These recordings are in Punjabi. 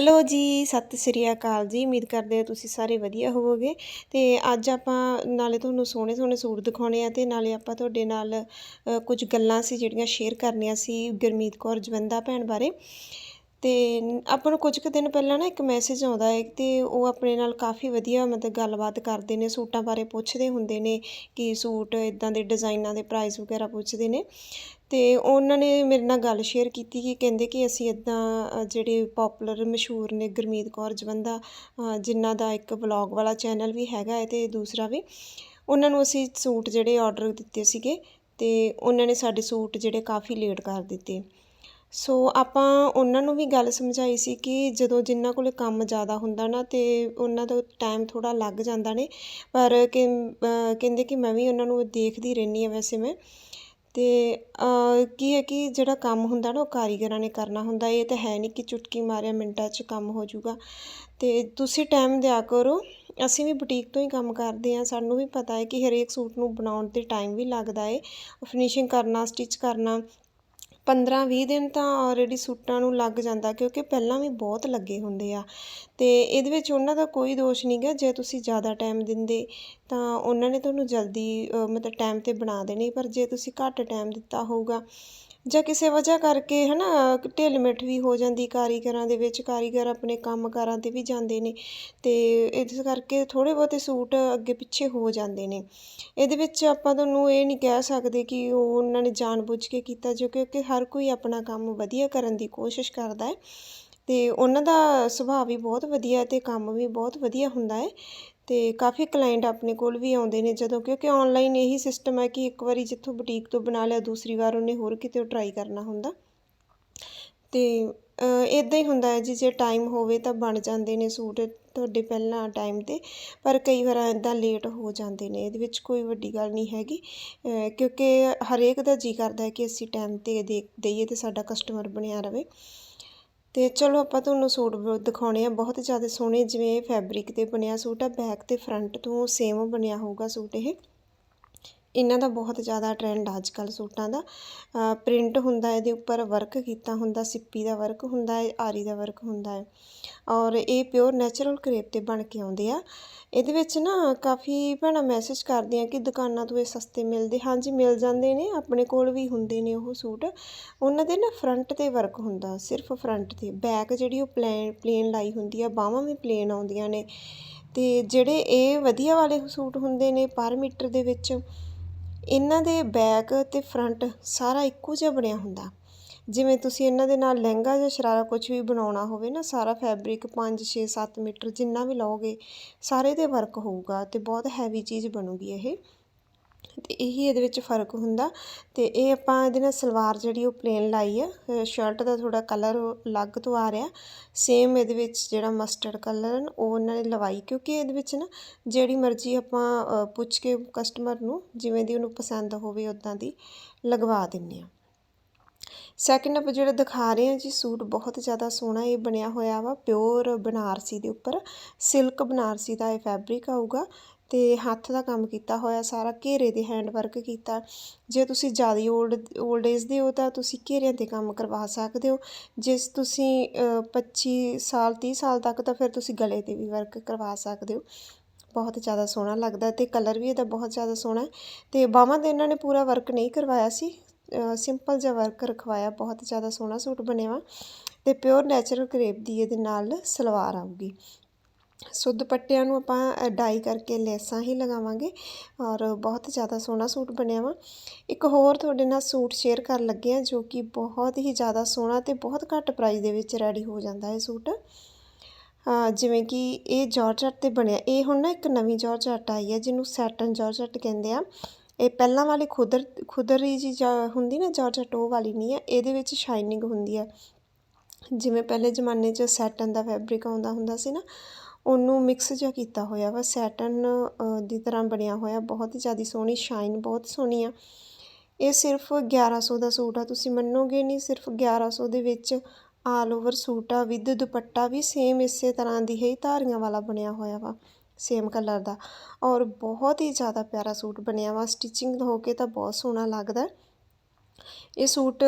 ਹੈਲੋ ਜੀ, ਸਤਿ ਸ੍ਰੀ ਅਕਾਲ ਜੀ। ਉਮੀਦ ਕਰਦੇ ਹਾਂ ਤੁਸੀਂ ਸਾਰੇ ਵਧੀਆ ਹੋਵੋਗੇ। ਤੇ ਅੱਜ ਆਪਾਂ ਨਾਲੇ ਤੁਹਾਨੂੰ ਸੋਹਣੇ ਸੋਹਣੇ ਸੂਟ ਦਿਖਾਉਣੇ ਆ ਤੇ ਨਾਲੇ ਆਪਾਂ ਤੁਹਾਡੇ ਨਾਲ ਕੁਝ ਗੱਲਾਂ ਸੀ ਜਿਹੜੀਆਂ ਸ਼ੇਅਰ ਕਰਨੀਆਂ ਸੀ ਗੁਰਮੀਤ ਕੌਰ ਜਵੰਦਾ ਭੈਣ ਬਾਰੇ। ਤੇ ਆਪਾਂ ਨੂੰ ਕੁਝ ਕੁ ਦਿਨ ਪਹਿਲਾਂ ਨਾ ਇੱਕ ਮੈਸੇਜ ਆਉਂਦਾ ਹੈ ਤੇ ਉਹ ਆਪਣੇ ਨਾਲ ਕਾਫੀ ਵਧੀਆ ਮਤਲਬ ਗੱਲਬਾਤ ਕਰਦੇ ਨੇ, ਸੂਟਾਂ ਬਾਰੇ ਪੁੱਛਦੇ ਹੁੰਦੇ ਨੇ ਕਿ ਸੂਟ ਇਦਾਂ ਦੇ ਡਿਜ਼ਾਈਨਾਂ ਦੇ ਪ੍ਰਾਈਸ ਵਗੈਰਾ ਪੁੱਛਦੇ ਨੇ। ਤੇ ਉਹਨਾਂ ਨੇ ਮੇਰੇ ਨਾਲ ਗੱਲ ਸ਼ੇਅਰ ਕੀਤੀ ਕਿ ਕਹਿੰਦੇ ਕਿ ਅਸੀਂ ਇਦਾਂ ਜਿਹੜੇ ਪਪੂਲਰ ਮਸ਼ਹੂਰ ਨੇ ਗੁਰਮੀਤ ਕੌਰ ਜਵੰਦਾ ਜਿਨ੍ਹਾਂ ਦਾ ਇੱਕ ਵਲੌਗ ਵਾਲਾ ਚੈਨਲ ਵੀ ਹੈਗਾ ਹੈ ਤੇ ਦੂਸਰਾ ਵੀ, ਉਹਨਾਂ ਨੂੰ ਅਸੀਂ ਸੂਟ ਜਿਹੜੇ ਆਰਡਰ ਦਿੱਤੇ ਸੀਗੇ ਤੇ ਉਹਨਾਂ ਨੇ ਸਾਡੇ ਸੂਟ ਜਿਹੜੇ ਕਾਫੀ ਲੇਟ ਕਰ ਦਿੱਤੇ। ਸੋ ਆਪਾਂ ਉਹਨਾਂ ਨੂੰ ਵੀ ਗੱਲ ਸਮਝਾਈ ਸੀ ਕਿ ਜਦੋਂ ਜਿਨ੍ਹਾਂ ਕੋਲ ਕੰਮ ਜ਼ਿਆਦਾ ਹੁੰਦਾ ਨਾ ਤੇ ਉਹਨਾਂ ਦਾ ਟਾਈਮ ਥੋੜ੍ਹਾ ਲੱਗ ਜਾਂਦਾ ਨੇ, ਪਰ ਕਿ ਕਹਿੰਦੇ ਕਿ ਮੈਂ ਵੀ ਉਹਨਾਂ ਨੂੰ ਦੇਖਦੀ ਰਹਿੰਦੀ ਹਾਂ ਵੈਸੇ ਮੈਂ। ਅਤੇ ਕੀ ਹੈ ਕਿ ਜਿਹੜਾ ਕੰਮ ਹੁੰਦਾ ਨਾ ਉਹ ਕਾਰੀਗਰਾਂ ਨੇ ਕਰਨਾ ਹੁੰਦਾ, ਇਹ ਤਾਂ ਹੈ ਨਹੀਂ ਕਿ ਚੁਟਕੀ ਮਾਰਿਆ ਮਿੰਟਾਂ 'ਚ ਕੰਮ ਹੋ ਜਾਊਗਾ। ਅਤੇ ਤੁਸੀਂ ਟਾਈਮ ਦਿਆ ਕਰੋ, ਅਸੀਂ ਵੀ ਬੁਟੀਕ ਤੋਂ ਹੀ ਕੰਮ ਕਰਦੇ ਹਾਂ, ਸਾਨੂੰ ਵੀ ਪਤਾ ਹੈ ਕਿ ਹਰੇਕ ਸੂਟ ਨੂੰ ਬਣਾਉਣ 'ਤੇ ਟਾਈਮ ਵੀ ਲੱਗਦਾ ਹੈ। ਫਿਨਿਸ਼ਿੰਗ ਕਰਨਾ ਸਟਿਚ ਕਰਨਾ 15-20 ਦਿਨ ਤਾਂ ਆਲਰੇਡੀ ਸੂਟਾਂ ਨੂੰ ਲੱਗ ਜਾਂਦਾ ਕਿਉਂਕਿ ਪਹਿਲਾਂ ਵੀ ਬਹੁਤ ਲੱਗੇ ਹੁੰਦੇ ਆ। ਅਤੇ ਇਹਦੇ ਵਿੱਚ ਉਹਨਾਂ ਦਾ ਕੋਈ ਦੋਸ਼ ਨਹੀਂ ਗਾ, ਜੇ ਤੁਸੀਂ ਜ਼ਿਆਦਾ ਟਾਈਮ ਦਿੰਦੇ ਤਾਂ ਉਹਨਾਂ ਨੇ ਤੁਹਾਨੂੰ ਜਲਦੀ ਮਤਲਬ ਟਾਈਮ ਤੇ ਬਣਾ ਦੇਣੇ, ਪਰ ਜੇ ਤੁਸੀਂ ਘੱਟ ਟਾਈਮ ਦਿੱਤਾ ਹੋਊਗਾ ਜਾਂ ਕਿਸੇ ਵਜ੍ਹਾ ਕਰਕੇ ਹੈ ਨਾ ਢਿੱਲ ਮਿੱਠ ਵੀ ਹੋ ਜਾਂਦੀ ਕਾਰੀਗਰਾਂ ਦੇ ਵਿੱਚ, ਕਾਰੀਗਰ ਆਪਣੇ ਕੰਮਕਾਰਾਂ ਤੇ ਵੀ ਜਾਂਦੇ ਨੇ ਤੇ ਇਸ ਕਰਕੇ ਥੋੜੇ ਬਹੁਤੇ ਸੂਟ ਅੱਗੇ ਪਿੱਛੇ ਹੋ ਜਾਂਦੇ ਨੇ। ਇਹਦੇ ਵਿੱਚ ਆਪਾਂ ਤੁਹਾਨੂੰ ਇਹ ਨਹੀਂ ਕਹਿ ਸਕਦੇ ਕਿ ਉਹ ਉਹਨਾਂ ਨੇ ਜਾਣਬੁੱਝ ਕੇ ਕੀਤਾ, ਜੋ ਕਿਉਂਕਿ ਹਰ ਕੋਈ ਆਪਣਾ ਕੰਮ ਵਧੀਆ ਕਰਨ ਦੀ ਕੋਸ਼ਿਸ਼ ਕਰਦਾ ਹੈ ਤੇ ਉਹਨਾਂ ਦਾ ਸੁਭਾਅ ਵੀ ਬਹੁਤ ਵਧੀਆ ਹੈ ਤੇ ਕੰਮ ਵੀ ਬਹੁਤ ਵਧੀਆ ਹੁੰਦਾ ਹੈ ਤੇ ਕਾਫੀ ਕਲਾਇੰਟ ਆਪਣੇ ਕੋਲ ਵੀ ਆਉਂਦੇ ਨੇ ਜਦੋਂ ਕਿਉਂਕਿ ਆਨਲਾਈਨ ਇਹੀ ਸਿਸਟਮ ਹੈ ਕਿ ਇੱਕ ਵਾਰੀ ਜਿੱਥੋਂ ਬੁਟੀਕ ਤੋਂ ਬਣਾ ਲਿਆ, ਦੂਸਰੀ ਵਾਰ ਉਹਨੇ ਹੋਰ ਕਿਤੇ ਟਰਾਈ ਕਰਨਾ ਹੁੰਦਾ। ਤੇ ਇਦਾਂ ਹੀ ਹੁੰਦਾ ਹੈ ਜੀ, ਜੇ ਟਾਈਮ ਹੋਵੇ ਤਾਂ ਬਣ ਜਾਂਦੇ ਨੇ ਸੂਟ ਤੁਹਾਡੇ ਪਹਿਲਾਂ ਟਾਈਮ ਤੇ, ਪਰ ਕਈ ਵਾਰ ਇਦਾਂ ਲੇਟ ਹੋ ਜਾਂਦੇ ਨੇ, ਇਹਦੇ ਵਿੱਚ ਕੋਈ ਵੱਡੀ ਗੱਲ ਨਹੀਂ ਹੈਗੀ। ਕਿਉਂਕਿ ਹਰੇਕ ਦਾ ਜੀ ਕਰਦਾ ਹੈ ਕਿ ਅਸੀਂ ਟਾਈਮ ਤੇ ਦੇ ਦਈਏ ਤੇ ਸਾਡਾ ਕਸਟਮਰ ਬਣਿਆ ਰਵੇ। ਤੇ ਚਲੋ ਆਪਾਂ ਤੁਹਾਨੂੰ ਸੂਟ ਬ- ਦਿਖਾਉਣੇ ਆ, ਬਹੁਤ ਜ਼ਿਆਦਾ ਸੋਹਣੇ ਜਿਵੇਂ ਇਹ ਫੈਬਰਿਕ ਤੇ ਬਣਿਆ ਸੂਟ ਆ ਬੈਕ ਤੇ ਫਰੰਟ ਤੋਂ ਸੇਮ ਬਣਿਆ ਹੋਊਗਾ ਸੂਟ ਇਹ। ਇਹਨਾਂ ਦਾ ਬਹੁਤ ਜ਼ਿਆਦਾ ਟਰੈਂਡ ਆ ਅੱਜ ਕੱਲ੍ਹ ਸੂਟਾਂ ਦਾ। ਪ੍ਰਿੰਟ ਹੁੰਦਾ ਇਹਦੇ ਉੱਪਰ ਵਰਕ ਕੀਤਾ ਹੁੰਦਾ, ਸਿੱਪੀ ਦਾ ਵਰਕ ਹੁੰਦਾ ਹੈ, ਆਰੀ ਦਾ ਵਰਕ ਹੁੰਦਾ ਹੈ। ਔਰ ਇਹ ਪਿਓਰ ਨੈਚੁਰਲ ਕਰੇਪ ਤੇ ਬਣ ਕੇ ਆਉਂਦੇ ਆ। ਇਹਦੇ ਵਿੱਚ ਨਾ ਕਾਫੀ ਭੈਣਾਂ ਮੈਸੇਜ ਕਰਦੀਆਂ ਕਿ ਦੁਕਾਨਾਂ ਤੋਂ ਇਹ ਸਸਤੇ ਮਿਲਦੇ। ਹਾਂਜੀ, ਮਿਲ ਜਾਂਦੇ ਨੇ, ਆਪਣੇ ਕੋਲ ਵੀ ਹੁੰਦੇ ਨੇ ਉਹ ਸੂਟ। ਉਹਨਾਂ ਦੇ ਨਾ ਫਰੰਟ ਤੇ ਵਰਕ ਹੁੰਦਾ, ਸਿਰਫ ਫਰੰਟ ਤੇ। ਬੈਕ ਜਿਹੜੀ ਉਹ ਪਲੇਨ ਪਲੇਨ ਲਾਈ ਹੁੰਦੀ ਆ ਬਾਹਾਂ ਵੀ ਪਲੇਨ ਆਉਂਦੀਆਂ ਨੇ। ਤੇ ਜਿਹੜੇ ਇਹ ਵਧੀਆ ਵਾਲੇ ਸੂਟ ਹੁੰਦੇ ਨੇ, ਪਰ ਮੀਟਰ ਦੇ ਵਿੱਚ ਇਹਨਾਂ ਦੇ ਬੈਕ ਅਤੇ ਫਰੰਟ ਸਾਰਾ ਇੱਕੋ ਜਿਹਾ ਬਣਿਆ ਹੁੰਦਾ। ਜਿਵੇਂ ਤੁਸੀਂ ਇਹਨਾਂ ਦੇ ਨਾਲ ਲਹਿੰਗਾ ਜਾਂ ਸ਼ਰਾਰਾ ਕੁਝ ਵੀ ਬਣਾਉਣਾ ਹੋਵੇ ਨਾ, ਸਾਰਾ ਫੈਬਰਿਕ 5 6 7 ਮੀਟਰ ਜਿੰਨਾ ਵੀ ਲਓਗੇ, ਸਾਰੇ ਤੇ ਵਰਕ ਹੋਊਗਾ ਅਤੇ ਬਹੁਤ ਹੈਵੀ ਚੀਜ਼ ਬਣੂਗੀ ਇਹ। ਤੇ ਇਹੀ ਇਹਦੇ ਵਿੱਚ ਫ਼ਰਕ ਹੁੰਦਾ। ਤੇ ਇਹ ਆਪਾਂ ਇਹਦੇ ਨਾਲ ਸਲਵਾਰ ਜਿਹੜੀ ਉਹ ਪਲੇਨ ਲਾਈ ਆ। ਸ਼ਰਟ ਦਾ ਥੋੜਾ ਕਲਰ ਅਲੱਗ ਤੋਂ ਆ ਰਿਹਾ। ਸੇਮ ਇਹਦੇ ਵਿੱਚ ਜਿਹੜਾ ਮਸਟਰਡ ਕਲਰ ਉਹ ਉਹਨਾਂ ਨੇ ਲਵਾਈ। ਕਿਉਂਕਿ ਇਹਦੇ ਵਿੱਚ ਨਾ ਜਿਹੜੀ ਮਰਜ਼ੀ ਆਪਾਂ ਪੁੱਛ ਕੇ ਕਸਟਮਰ ਨੂੰ, ਜਿਵੇਂ ਦੀ ਉਹਨੂੰ ਪਸੰਦ ਹੋਵੇ ਉਦਾਂ ਦੀ ਲਗਵਾ ਦਿੰਨੇ ਆ। ਸੈਕਿੰਡ ਆਪਾਂ ਜਿਹੜਾ ਦਿਖਾ ਰਹੇ ਹਾਂ ਜੀ, ਸੂਟ ਬਹੁਤ ਜ਼ਿਆਦਾ ਸੋਹਣਾ ਇਹ ਬਣਿਆ ਹੋਇਆ ਵਾ। ਪਿਓਰ ਬਨਾਰਸੀ ਦੇ ਉੱਪਰ। ਸਿਲਕ ਬਨਾਰਸੀ ਦਾ ਇਹ ਫੈਬਰਿਕ ਆਊਗਾ। ਤੇ ਹੱਥ ਦਾ ਕੰਮ ਕੀਤਾ ਹੋਇਆ ਸਾਰਾ ਘੇਰੇ ਦੇ ਹੈਂਡ ਵਰਕ ਕੀਤਾ। ਜੇ ਤੁਸੀਂ ਜ਼ਿਆਦਾ 올ਡ 올ਡ ਏਜ ਦੇ ਹੋ ਤਾਂ ਤੁਸੀਂ ਘੇਰਿਆਂ ਤੇ ਕੰਮ ਕਰਵਾ ਸਕਦੇ ਹੋ। ਜਿਸ ਤੁਸੀਂ ਅ, 25 ਸਾਲ 30 ਸਾਲ ਤੱਕ ਤਾਂ ਫਿਰ ਤੁਸੀਂ ਗਲੇ ਤੇ ਵੀ ਵਰਕ ਕਰਵਾ ਸਕਦੇ ਹੋ। ਬਹੁਤ ਜ਼ਿਆਦਾ ਸੋਹਣਾ ਲੱਗਦਾ ਤੇ ਕਲਰ ਵੀ ਇਹਦਾ ਬਹੁਤ ਜ਼ਿਆਦਾ ਸੋਹਣਾ ਹੈ। ਤੇ ਬਾਹਾਂ ਤੇ ਇਹਨਾਂ ਨੇ ਪੂਰਾ ਵਰਕ ਨਹੀਂ ਕਰਵਾਇਆ ਸੀ। ਸਿੰਪਲ ਜਿਹਾ ਵਰਕ ਰਖਵਾਇਆ ਬਹੁਤ ਜ਼ਿਆਦਾ ਸੋਹਣਾ ਸੂਟ ਬਣਿਆ ਵਾ। ਤੇ ਪਿਓਰ ਨੈਚੁਰਲ ਕਰੇਪ ਦੀ ਇਹਦੇ ਨਾਲ ਸਲਵਾਰ ਆਊਗੀ। ਸੋ ਦੁਪੱਟਿਆਂ ਨੂੰ ਆਪਾਂ ਡਾਈ ਕਰਕੇ ਲੈਸਾਂ ਹੀ ਲਗਾਵਾਂਗੇ ਔਰ ਬਹੁਤ ਜ਼ਿਆਦਾ ਸੋਹਣਾ ਸੂਟ ਬਣਿਆ ਵਾ। ਇੱਕ ਹੋਰ ਤੁਹਾਡੇ ਨਾਲ ਸੂਟ ਸ਼ੇਅਰ ਕਰਨ ਲੱਗੇ ਆ ਜੋ ਕਿ ਬਹੁਤ ਹੀ ਜ਼ਿਆਦਾ ਸੋਹਣਾ ਤੇ ਬਹੁਤ ਘੱਟ ਪ੍ਰਾਈਸ ਦੇ ਵਿੱਚ ਰੈਡੀ ਹੋ ਜਾਂਦਾ ਹੈ ਸੂਟ। ਜਿਵੇਂ ਕਿ ਇਹ ਜਾਰਜਟ ਤੇ ਬਣਿਆ। ਇਹ ਹੁਣ ਨਾ ਇੱਕ ਨਵੀਂ ਜਾਰਜਟ ਆਈ ਹੈ ਜਿਹਨੂੰ ਸੈਟਨ ਜਾਰਜਟ ਕਹਿੰਦੇ ਆ ਇਹ ਪਹਿਲਾਂ ਵਾਲੀ ਖੁਦਰ, ਖੁਦਰੀ ਜੀ ਜਾ- ਹੁੰਦੀ ਨਾ ਜਾਰਜਟ ਉਹ ਵਾਲੀ ਨਹੀਂ ਹੈ। ਇਹਦੇ ਵਿੱਚ ਸ਼ਾਈਨਿੰਗ ਹੁੰਦੀ ਹੈ। ਜਿਵੇਂ ਪਹਿਲੇ ਜ਼ਮਾਨੇ 'ਚ ਸੈਟਨ ਦਾ ਫੈਬਰਿਕ ਆਉਂਦਾ ਹੁੰਦਾ ਸੀ ਨਾ ਉਹਨੂੰ ਮਿਕਸ ਜਿਹਾ ਕੀਤਾ ਹੋਇਆ ਵਾ ਸੈਟਨ ਦੀ ਤਰ੍ਹਾਂ ਬਣਿਆ ਹੋਇਆ, ਬਹੁਤ ਹੀ ਜ਼ਿਆਦਾ ਸੋਹਣੀ ਸ਼ਾਈਨ ਬਹੁਤ ਸੋਹਣੀ ਆ। ਇਹ ਸਿਰਫ 1100 ਦਾ ਸੂਟ ਆ, ਤੁਸੀਂ ਮੰਨੋਗੇ ਨਹੀਂ, ਸਿਰਫ 1100 ਦੇ ਵਿੱਚ ਆਲ ਓਵਰ ਸੂਟ ਆ ਵਿਦ ਦੁਪੱਟਾ ਵੀ ਸੇਮ ਇਸੇ ਤਰ੍ਹਾਂ ਦੀ ਹੀ ਧਾਰੀਆਂ ਵਾਲਾ ਬਣਿਆ ਹੋਇਆ ਵਾ ਸੇਮ ਕਲਰ ਦਾ। ਔਰ ਬਹੁਤ ਹੀ ਜ਼ਿਆਦਾ ਪਿਆਰਾ ਸੂਟ ਬਣਿਆ ਵਾ ਸਟਿਚਿੰਗ ਹੋ ਕੇ ਤਾਂ ਬਹੁਤ ਸੋਹਣਾ ਲੱਗਦਾ। ਇਹ ਸੂਟ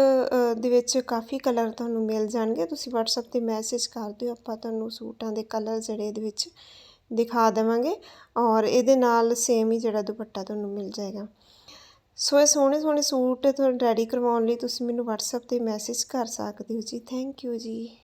ਦੇ ਵਿੱਚ ਕਾਫੀ ਕਲਰ ਤੁਹਾਨੂੰ ਮਿਲ ਜਾਣਗੇ। ਤੁਸੀਂ WhatsApp ਤੇ ਮੈਸੇਜ ਕਰ ਦਿਓ, ਆਪਾਂ ਤੁਹਾਨੂੰ ਸੂਟਾਂ ਦੇ ਕਲਰ ਜਿਹੜੇ ਇਹਦੇ ਵਿੱਚ ਦਿਖਾ ਦੇਵਾਂਗੇ ਔਰ ਇਹਦੇ ਨਾਲ ਸੇਮ ਹੀ ਜਿਹੜਾ ਦੁਪੱਟਾ ਤੁਹਾਨੂੰ ਮਿਲ ਜਾਏਗਾ। ਸੋ ਇਹ ਸੋਹਣੇ ਸੋਹਣੇ ਸੂਟ ਤੁਹਾਨੂੰ ਰੈਡੀ ਕਰਵਾਉਣ ਲਈ ਤੁਸੀਂ ਮੈਨੂੰ WhatsApp ਤੇ ਮੈਸੇਜ ਕਰ ਸਕਦੇ ਹੋ ਜੀ। ਥੈਂਕ ਯੂ ਜੀ।